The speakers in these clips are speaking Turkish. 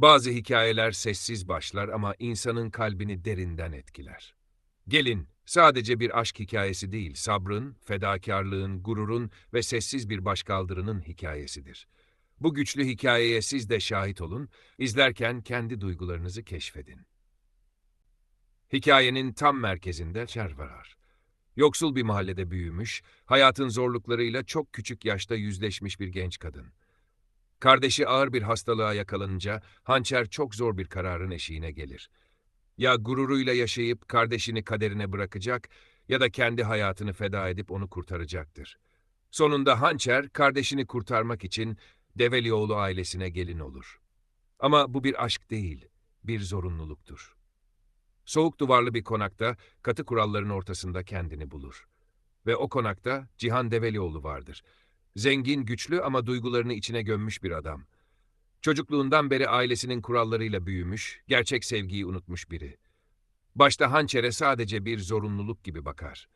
Bazı hikayeler sessiz başlar ama insanın kalbini derinden etkiler. Gelin, sadece bir aşk hikayesi değil, sabrın, fedakarlığın, gururun ve sessiz bir başkaldırının hikayesidir. Bu güçlü hikayeye siz de şahit olun, izlerken kendi duygularınızı keşfedin. Hikayenin tam merkezinde var. Yoksul bir mahallede büyümüş, hayatın zorluklarıyla çok küçük yaşta yüzleşmiş bir genç kadın. Kardeşi ağır bir hastalığa yakalanınca hançer çok zor bir kararın eşiğine gelir. Ya gururuyla yaşayıp kardeşini kaderine bırakacak ya da kendi hayatını feda edip onu kurtaracaktır. Sonunda hançer kardeşini kurtarmak için Develioğlu ailesine gelin olur. Ama bu bir aşk değil, bir zorunluluktur. Soğuk duvarlı bir konakta katı kuralların ortasında kendini bulur. Ve o konakta Cihan Develioğlu vardır. Zengin, güçlü ama duygularını içine gömmüş bir adam. Çocukluğundan beri ailesinin kurallarıyla büyümüş, gerçek sevgiyi unutmuş biri. Başta hançere sadece bir zorunluluk gibi bakar.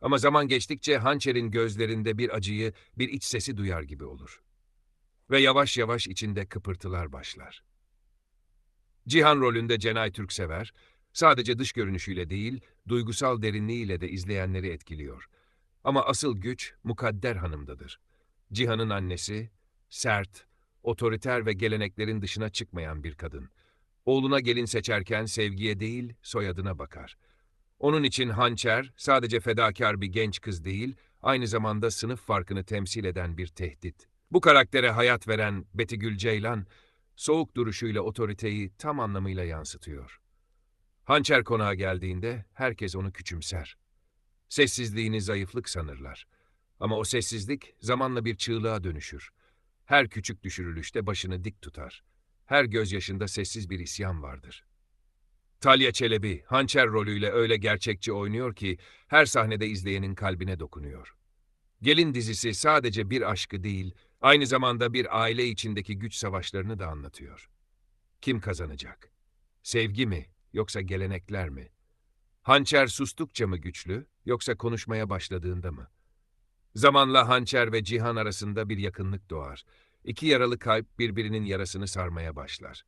Ama zaman geçtikçe hançerin gözlerinde bir acıyı, bir iç sesi duyar gibi olur. Ve yavaş yavaş içinde kıpırtılar başlar. Cihan rolünde Cenay Türksever, sadece dış görünüşüyle değil, duygusal derinliğiyle de izleyenleri etkiliyor. Ama asıl güç Mukadder Hanım'dadır. Cihan'ın annesi, sert, otoriter ve geleneklerin dışına çıkmayan bir kadın. Oğluna gelin seçerken sevgiye değil, soyadına bakar. Onun için hançer sadece fedakar bir genç kız değil, aynı zamanda sınıf farkını temsil eden bir tehdit. Bu karaktere hayat veren Betigül Ceylan, soğuk duruşuyla otoriteyi tam anlamıyla yansıtıyor. Hançer konağa geldiğinde herkes onu küçümser. Sessizliğini zayıflık sanırlar. Ama o sessizlik zamanla bir çığlığa dönüşür. Her küçük düşürülüşte başını dik tutar. Her gözyaşında sessiz bir isyan vardır. Talya Çelebi, hançer rolüyle öyle gerçekçi oynuyor ki her sahnede izleyenin kalbine dokunuyor. Gelin dizisi sadece bir aşkı değil, aynı zamanda bir aile içindeki güç savaşlarını da anlatıyor. Kim kazanacak? Sevgi mi yoksa gelenekler mi? Hançer sustukça mı güçlü yoksa konuşmaya başladığında mı? Zamanla hançer ve cihan arasında bir yakınlık doğar. İki yaralı kalp birbirinin yarasını sarmaya başlar.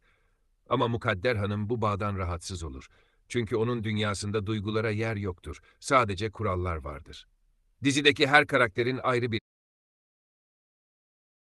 Ama Mukadder Hanım bu bağdan rahatsız olur. Çünkü onun dünyasında duygulara yer yoktur. Sadece kurallar vardır. Dizideki her karakterin ayrı bir